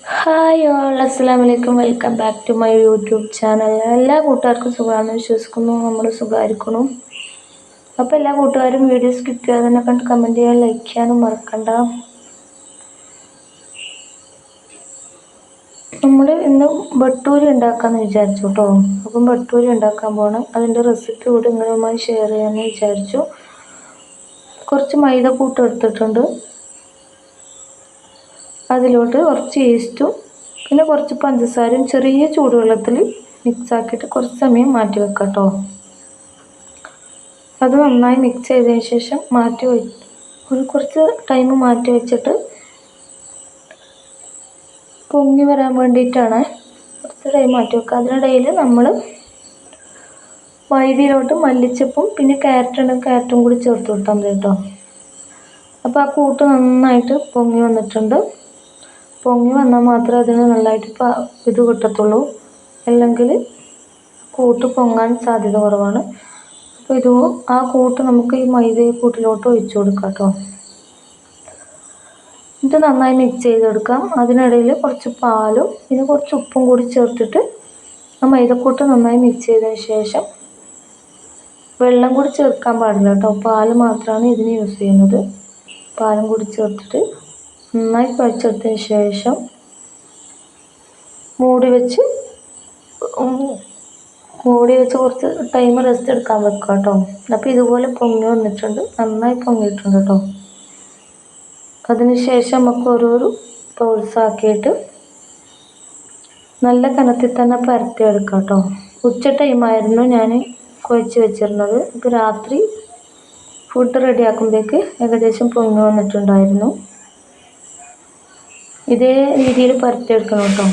Hi all അസ്സാം വലൈക്കും welcome back to my YouTube channel എല്ലാ കൂട്ടുകാർക്കും സുഖമാണെന്ന് വിശ്വസിക്കുന്നു. നമ്മൾ സുഖമായിരിക്കണം അപ്പോൾ എല്ലാ കൂട്ടുകാരും വീഡിയോ സ്കിപ്പ് ചെയ്യാതെ തന്നെ കണ്ട് കമന്റ് ചെയ്യാൻ ലൈക്ക് ചെയ്യാനും മറക്കണ്ട. നമ്മൾ ഇന്ന് ബട്ടൂരി ഉണ്ടാക്കാമെന്ന് വിചാരിച്ചു കേട്ടോ അപ്പം ബട്ടൂരി ഉണ്ടാക്കാൻ പോകണം അതിന്റെ റെസിപ്പി കൂടി നിങ്ങളുമായി ഷെയർ ചെയ്യാമെന്ന് വിചാരിച്ചു. കുറച്ച് മൈദ കൂട്ട് എടുത്തിട്ടുണ്ട്. അതിലോട്ട് കുറച്ച് ഈസ്റ്റും പിന്നെ കുറച്ച് പഞ്ചസാരയും ചെറിയ ചൂടുവെള്ളത്തിൽ മിക്സ് ആക്കിയിട്ട് കുറച്ച് സമയം മാറ്റി വെക്കാം കേട്ടോ അത് നന്നായി മിക്സ് ചെയ്തതിന് ശേഷം മാറ്റി വെ ഒരു കുറച്ച് ടൈം മാറ്റി വെച്ചിട്ട് പൊങ്ങി വരാൻ വേണ്ടിയിട്ടാണ് കുറച്ച് ടൈം മാറ്റി വെക്കുക അതിനിടയിൽ നമ്മൾ വൈദ്യയിലോട്ട് മല്ലിച്ചപ്പും പിന്നെ ക്യാരറ്റ് ഉണ്ടെങ്കിൽ ക്യാരറ്റും കൂടി ചേർത്ത് കൊടുത്താൽ മതി കേട്ടോ അപ്പോൾ ആ കൂട്ട് നന്നായിട്ട് പൊങ്ങി വന്നിട്ടുണ്ട്. പൊങ്ങി വന്നാൽ മാത്രമേ അതിന് നല്ലതായിട്ട് ഇത് കിട്ടത്തുള്ളൂ. അല്ലെങ്കിൽ കൂട്ട് പൊങ്ങാൻ സാധ്യത കുറവാണ്. അപ്പോൾ ഇത് ആ കൂട്ട് നമുക്ക് ഈ മൈദ കൂട്ടിലോട്ട് ഒഴിച്ചു കൊടുക്കാം കേട്ടോ. ഇത് നന്നായി മിക്സ് ചെയ്തെടുക്കാം. അതിനിടയിൽ കുറച്ച് പാലും പിന്നെ കുറച്ച് ഉപ്പും കൂടി ചേർത്തിട്ട് ആ മൈദക്കൂട്ട് നന്നായി മിക്സ് ചെയ്തതിന് ശേഷം വെള്ളം കൂടി ചേർക്കാൻ പാടില്ല കേട്ടോ. പാൽ മാത്രമാണ് ഇതിന് യൂസ് ചെയ്യുന്നത്. പാലും കൂടി ചേർത്തിട്ട് നന്നായി കുഴച്ചെടുത്തതിന് ശേഷം മൂടി വെച്ച് മൂടി വെച്ച് കുറച്ച് ടൈം റെസ്റ്റ് എടുക്കാൻ വെക്കുക കേട്ടോ അപ്പോൾ ഇതുപോലെ പൊങ്ങി വന്നിട്ടുണ്ട്. നന്നായി പൊങ്ങിയിട്ടുണ്ട് കേട്ടോ അതിന് ശേഷം നമുക്ക് ഓരോരോ ബൗൾസാക്കിയിട്ട് നല്ല കനത്തിൽ തന്നെ പരത്തിയെടുക്കാം കേട്ടോ ഉച്ച ടൈമായിരുന്നു ഞാൻ കുഴച്ച് വെച്ചിരുന്നത്. ഇപ്പോൾ രാത്രി ഫുഡ് റെഡിയാക്കുമ്പോഴേക്ക് ഏകദേശം പൊങ്ങി വന്നിട്ടുണ്ടായിരുന്നു. ഇതേ രീതിയിൽ പരത്തിയെടുക്കണം കേട്ടോ.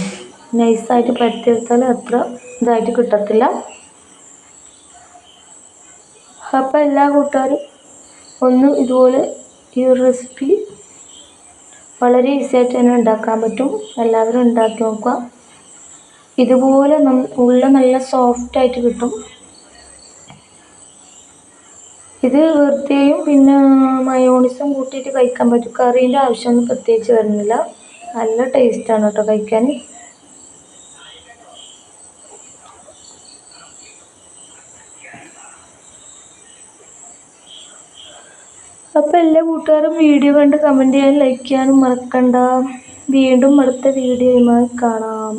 നൈസായിട്ട് പരത്തിയെടുത്താൽ അത്ര ഇതായിട്ട് കിട്ടത്തില്ല. അപ്പം എല്ലാ കൂട്ടുകാരും ഒന്ന് ഇതുപോലെ ഈ ഒരു റെസിപ്പി വളരെ ഈസി ആയിട്ട് തന്നെ ഉണ്ടാക്കാൻ പറ്റും. എല്ലാവരും ഉണ്ടാക്കി നോക്കുക. ഇതുപോലെ ഉള്ള നല്ല സോഫ്റ്റ് ആയിട്ട് കിട്ടും. ഇത് വെറുതെയും പിന്നെ മയോണിസും കൂട്ടിയിട്ട് കഴിക്കാൻ പറ്റും. കറീന്റെ ആവശ്യമൊന്നും പ്രത്യേകിച്ച് വരുന്നില്ല. നല്ല ടേസ്റ്റാണ് കേട്ടോ കഴിക്കാൻ അപ്പോൾ എല്ലാ കൂട്ടുകാരും വീഡിയോ കണ്ട് കമന്റ് ചെയ്യാൻ ലൈക്ക് ചെയ്യാനും മറക്കണ്ട. വീണ്ടും അടുത്ത വീഡിയോയുമായി കാണാം.